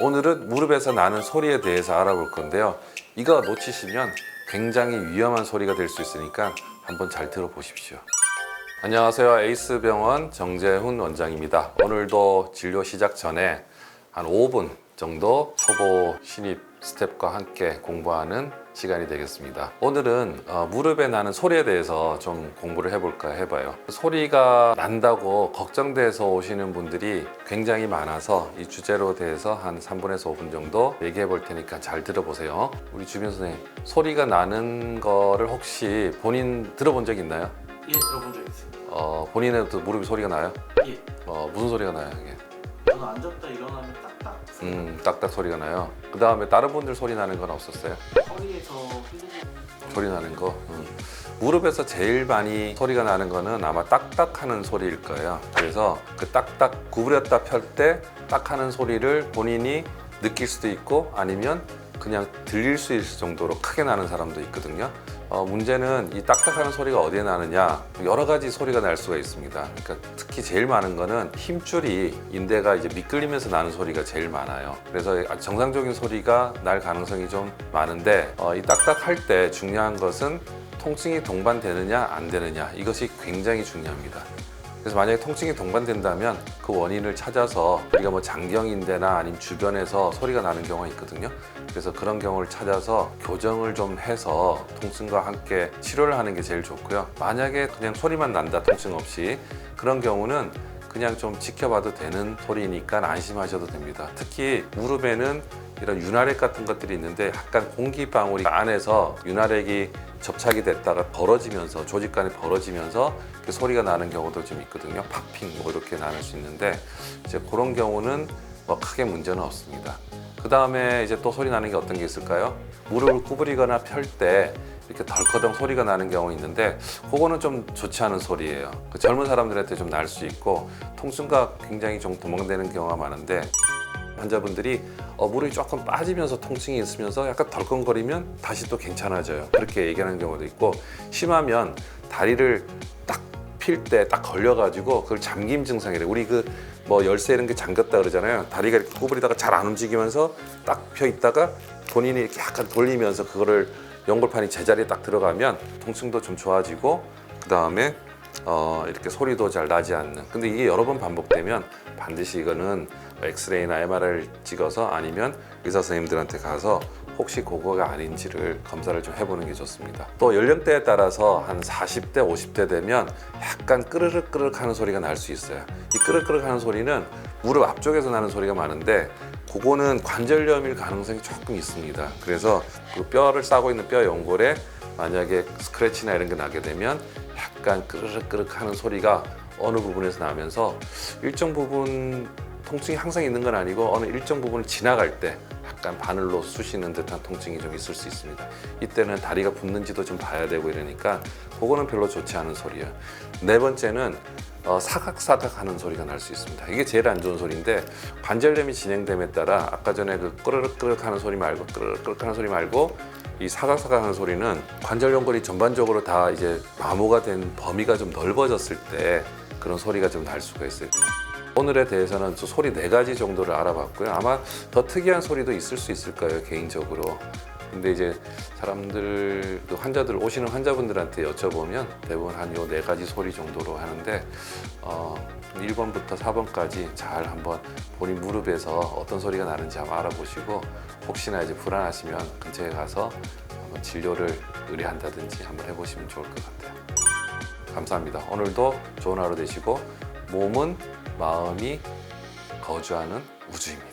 오늘은 무릎에서 나는 소리에 대해서 알아볼 건데요. 이거 놓치시면 굉장히 위험한 소리가 될 수 있으니까 한번 잘 들어보십시오. 안녕하세요. 에이스병원 정재훈 원장입니다. 오늘도 진료 시작 전에 한 5분 정도 초보 신입 스텝과 함께 공부하는 시간이 되겠습니다. 오늘은 어, 무릎에 나는 소리에 대해서 좀 공부를 해볼까 해봐요. 소리가 난다고 걱정돼서 오시는 분들이 굉장히 많아서 이 주제로 대해서 한 3분에서 5분 정도 얘기해 볼 테니까 잘 들어보세요. 우리 주변 선생님, 소리가 나는 거를 혹시 본인 들어본 적 있나요? 예 들어본 적 있습니다. 어, 본인의 무릎이 소리가 나요? 예 어, 무슨 소리가 나요, 이게? 저는 앉았다 일어나면 딱딱 소리 음, 딱딱 소리가 나요. 그 다음에 다른 분들 소리 나는 건 없었어요? 허리에서 소리 나는 거. 음. 무릎에서 제일 많이 소리가 나는 거는 아마 딱딱 하는 소리일 거예요. 그래서 그 딱딱 구부렸다 펼 때 딱 하는 소리를 본인이 느낄 수도 있고 아니면 그냥 들릴 수 있을 정도로 크게 나는 사람도 있거든요. 어, 문제는 이 딱딱하는 소리가 어디에 나느냐 여러 가지 소리가 날 수가 있습니다. 그러니까 특히 제일 많은 거는 힘줄이 인대가 이제 미끌리면서 나는 소리가 제일 많아요. 그래서 정상적인 소리가 날 가능성이 좀 많은데 어, 이 딱딱할 때 중요한 것은 통증이 동반되느냐 안 되느냐 이것이 굉장히 중요합니다. 그래서 만약에 통증이 동반된다면 그 원인을 찾아서 우리가 뭐 장경인대나 아니면 주변에서 소리가 나는 경우가 있거든요. 그래서 그런 경우를 찾아서 교정을 좀 해서 통증과 함께 치료를 하는 게 제일 좋고요. 만약에 그냥 소리만 난다 통증 없이 그런 경우는 그냥 좀 지켜봐도 되는 소리니까 안심하셔도 됩니다. 특히 무릎에는 이런 윤활액 같은 것들이 있는데 약간 공기방울이 안에서 윤활액이 접착이 됐다가 벌어지면서 조직 간에 벌어지면서 그 소리가 나는 경우도 좀 있거든요. 팝핑 뭐 이렇게 나는 수 있는데 이제 그런 경우는 뭐 크게 문제는 없습니다. 그 다음에 이제 또 소리 나는 게 어떤 게 있을까요? 무릎을 구부리거나 펼 때 이렇게 덜커덩 소리가 나는 경우 있는데 그거는 좀 좋지 않은 소리예요. 그 젊은 사람들한테 좀 날 수 있고 통증과 굉장히 좀 도망되는 경우가 많은데 환자분들이 어, 무릎이 조금 빠지면서 통증이 있으면서 약간 덜컹거리면 다시 또 괜찮아져요. 그렇게 얘기하는 경우도 있고 심하면 다리를 딱 필 때 딱 걸려가지고 그걸 잠김 증상이래. 우리 그 뭐 열쇠 이런 게 잠겼다 그러잖아요. 다리가 이렇게 구부리다가 잘 안 움직이면서 딱 펴 있다가 본인이 이렇게 약간 돌리면서 그거를 연골판이 제자리에 딱 들어가면 통증도 좀 좋아지고 그 다음에 어, 이렇게 소리도 잘 나지 않는. 근데 이게 여러 번 반복되면 반드시 이거는 엑스레이나 MRI를 찍어서 아니면 의사 선생님들한테 가서 혹시 그거가 아닌지를 검사를 좀 해보는 게 좋습니다. 또 연령대에 따라서 한 40대, 50대 되면 약간 끄르륵 끄르륵 하는 소리가 날 수 있어요. 이 끄르륵끄르륵 하는 소리는 무릎 앞쪽에서 나는 소리가 많은데 그거는 관절염일 가능성이 조금 있습니다. 그래서 그 뼈를 싸고 있는 뼈 연골에 만약에 스크래치나 이런 게 나게 되면 약간 끄르륵끄르륵 하는 소리가 어느 부분에서 나면서 일정 부분 통증이 항상 있는 건 아니고 어느 일정 부분을 지나갈 때 약간 바늘로 쑤시는 듯한 통증이 좀 있을 수 있습니다. 이때는 다리가 붓는지도 좀 봐야 되고 이러니까 그거는 별로 좋지 않은 소리예요. 네 번째는 어, 사각사각 하는 소리가 날 수 있습니다. 이게 제일 안 좋은 소리인데 관절염이 진행됨에 따라 아까 전에 그 끄르륵끄르륵 하는 소리 말고 끄르륵끄르륵 하는 소리 말고 이 사각사각 하는 소리는 관절 연골이 전반적으로 다 이제 마모가 된 범위가 좀 넓어졌을 때 그런 소리가 좀 날 수가 있어요. 오늘에 대해서는 저 소리 네 가지 정도를 알아봤고요. 아마 더 특이한 소리도 있을 수 있을 거예요, 개인적으로. 근데 이제 사람들, 그 환자들, 오시는 환자분들한테 여쭤보면 대부분 한 요 네 가지 소리 정도로 하는데, 어, 1번부터 4번까지 잘 한번 본인 무릎에서 어떤 소리가 나는지 한번 알아보시고, 혹시나 이제 불안하시면 근처에 가서 한번 진료를 의뢰한다든지 한번 해보시면 좋을 것 같아요. 감사합니다. 오늘도 좋은 하루 되시고, 몸은 마음이 거주하는 우주입니다.